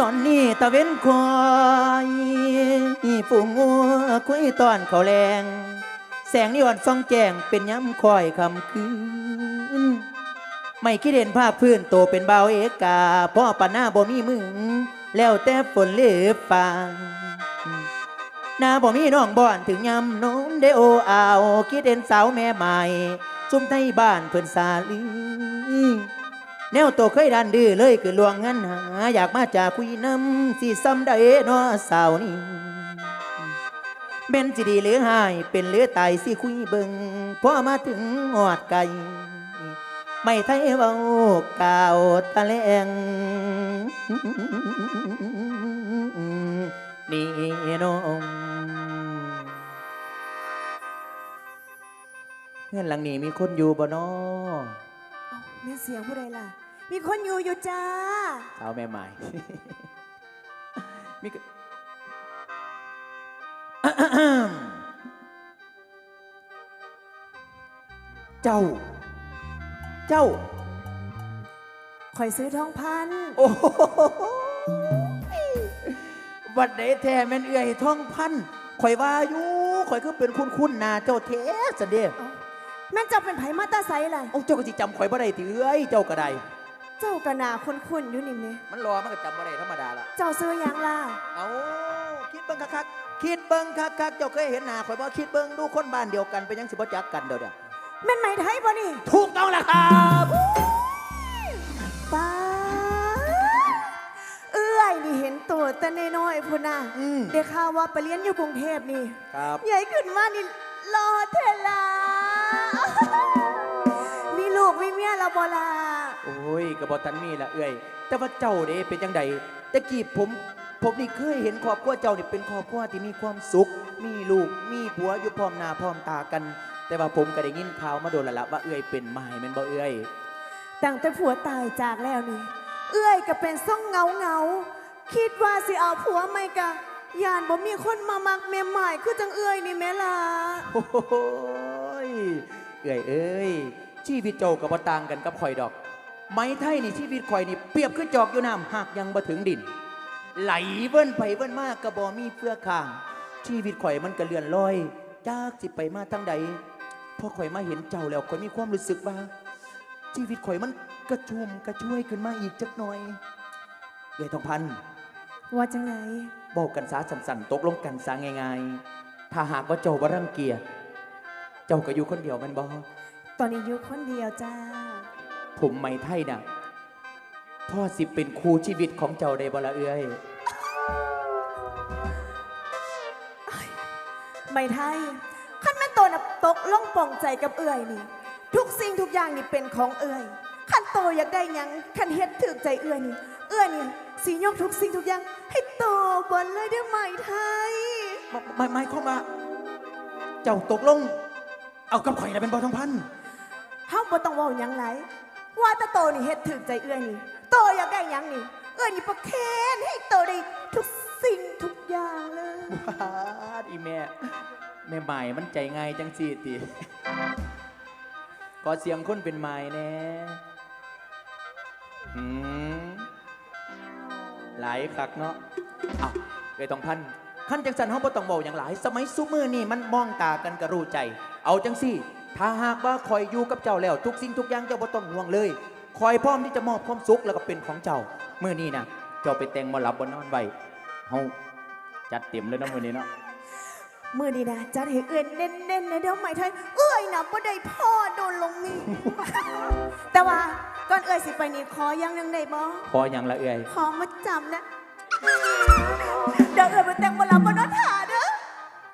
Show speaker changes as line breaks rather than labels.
ตอนนี้ตะเว้นคอยฝูงงัวคุยตอนเขาแรง แสงนิวรณ์ส่องแจงเป็นย้ำคอยคำคืน ไม่คิดเห็นภาพพื้นโตเป็นเบาเอกาพ่อปานหน้าบ่มีมึง แล้วแต่ฝนเลือฟังหน้าบ่มีน้องบ่อนถึงย้ำน้นได้โออาว คิดเห็นสาวแม่ใหม่ ซุ่มไทยบ้านเพิ่อนสาลือ แนวโตเคยดันดื้อเลยคือลวงเงินหา อยากมาจากคุยน้ำสิซ้ำได้เนอสาวนี่เบนสิดีหรือหายเป็นหรือตายสิคุยเบิงพอมาถึงหอดไก่ไม่ไทยเบาก่าวตะแลงนี่น้องเพื่อนหลังนี้มีคนอยู่บ่นอ
เอ้าแม่เสียงผู้ใดล่ะ มีคนอยู่อยู่จ้า
สาวแม่ใหม่มีกเจ้า เจ้า
ข่อยซื้อทองพัน
โอ้โหวัดใดแท้แม่นเอื้อยท่องพันข่อยว่าอยู่ข่อยก็เป็นคุณคุณนาเจ้าเทสเด้
เอ้าแม่นเจ้าเป็นไผมาตาไซล่ะ
โอ้เจ้าก็สิจำข่อยบ่ได้ติเอ้ยเจ้าก็ได้
เจ้ากะนาคุ้นๆอยู่นี่แม่
มันรอมันก็จำบ่ได้ธรรมดาละ
เจ้าซื้อหยังล่ะ
เอาคิดเบิ่งคักๆคิดเบิ่งคักๆเจ้าเคยเห็นหน้าข่อยบ่คิดเบิ่งดูคนบ้านเดียวกันเป็นหยังสิบ่จักกันเดี๋ยวเดี๋ยว
แม่นไหมไทยบ่นี่
ถูกต้องแล้วครับ
ป้าดเอื้อยนี่เห็นตัวแต่น้อยๆพุ่นน่ะ
อืม
ได้ข่าวว่าไปเรียนอยู่กรุงเทพนี่
ครับ
ใหญ่ขึ้นมานี่รอเทลามีลูกมีเมียแล้วบ่ล่ะ
โอ้ยก็บ่ทันมีละเอ้ยแต่ว่าเจ้าเด้เป็นจังใดตะกี้ผมผมนี่เคยเห็นครอบครัวเจ้านี่เป็นครอบครัวที่มีความสุข มีลูก มีผัวอยู่พร้อมหน้าพร้อมตากัน แต่ว่าผมก็ได้ยินข่าวมาโดนและละว่าเอ้ยเป็นไม้แม่นบ่เอ้ย
ตั้งแต่ผัวตายจากแล้วนี่ เอื้อยก็เป็นซ่องเงาเงาๆคิดว่าสิเอาผัวไม่กะยานบ่มีคนมามักเมียใหม่คือจังเอื้อยนี่แม่ล่ะ
โอ้โหยเอ้ยเอ้ยชีวิตเจ้ากับบ่ต่างกันกับข่อยดอก ไม้ไทยนี่ชีวิตข่อยนี่เปรียบคือจอกอยู่น้ำหากยังบ่ถึงดิน ไหลเบิ้นไปเบิ้นมากกระบอมีเฟือข้าง ชีวิตข่อยมันก็เลื่อนลอยจากสิไปมาทางใดพอข่อยมาเห็นเจ้าแล้วข่อยมีความรู้สึกว่า ชีวิตข่อยมันกระชุ่มกระชวยขึ้นมาอีกจักหน่อยเอ้ยทองพันธุ์
ว่าจังไหน
บอกกันสาสันๆตกลงกันสาง่ายๆถ้าหากว่าเจ้าบ่รังเกียจเจ้าก็อยู่คนเดียวแมันบ่
ตอนนี้อยู่คนเดียวจ้า
ผมไม่ไทยน่ะพ่อสิเป็นครูชีวิตของเจ้าได้บ่ละเอ้ย
ไม่ไทยขั้นแม่โตน่ะตกล่องปองใจกับเอื้อยนี่ ทุกสิ่งทุกอย่างนี่เป็นของเอื้อยขั้นโตอยากได้หยังขั้นเฮ็ดถึกใจเอื้อยนี่เอื้อยนี่สียกทุกสิ่งทุกอย่าง ให้โตบนเลยได้ไหมไทย
หมายหมายความว่า เจ้าตกลง เอากับข่อยนะเป็นบ่ทองพันธุ์
เฮาบ่ต้องเว้าหยังไหลาย ว่าแต่โตนี่เฮ็ดถึกใจเอื้อยนี่ โตอยากได้หยังนี่ เอื้อยนี่ประเคนให้โตได้ทุกสิ่งทุกอย่างเลย
ว้าดอีแม่แม่ใหม่มันใจง่ายจังสิติขอเสียงคนเป็นไม้แน่หืมหลายคักเนาะเอาเลยต้องพันขั้นจังสันเฮาบ่ต้องเว้าอย่างหลาย สมัยซุมือนี่มันมองตากันก็รู้ใจ เอาจังสิ ถ้าหากว่าคอยอยู่กับเจ้าแล้ว ทุกสิ่งทุกอย่างเจ้าบ่ต้องห่วงเลยคอยพร้อมที่จะมอบความสุขแล้วก็เป็นของเจ้ามื้อนี้นะเจ้าไปแต่งบ่หลับบ่นอนไว้เฮาจัดเต็มเลยเนาะมื้อนี้เนาะ
มือดีนะจัดให้เอื้อยเน้นๆนะเดี๋ยวไหมไทยเอื้อยนะบ่ได้พ่อโดนลงนี่แต่ว่าก่อนเอื้อยสิไปนี่ขออย่างหนึงได้บ่
พออย่างละเอ่ย
ขอมาจำนะเดี๋ยวเอื้อยมาแต่งบ่หลับบ่นอนทาน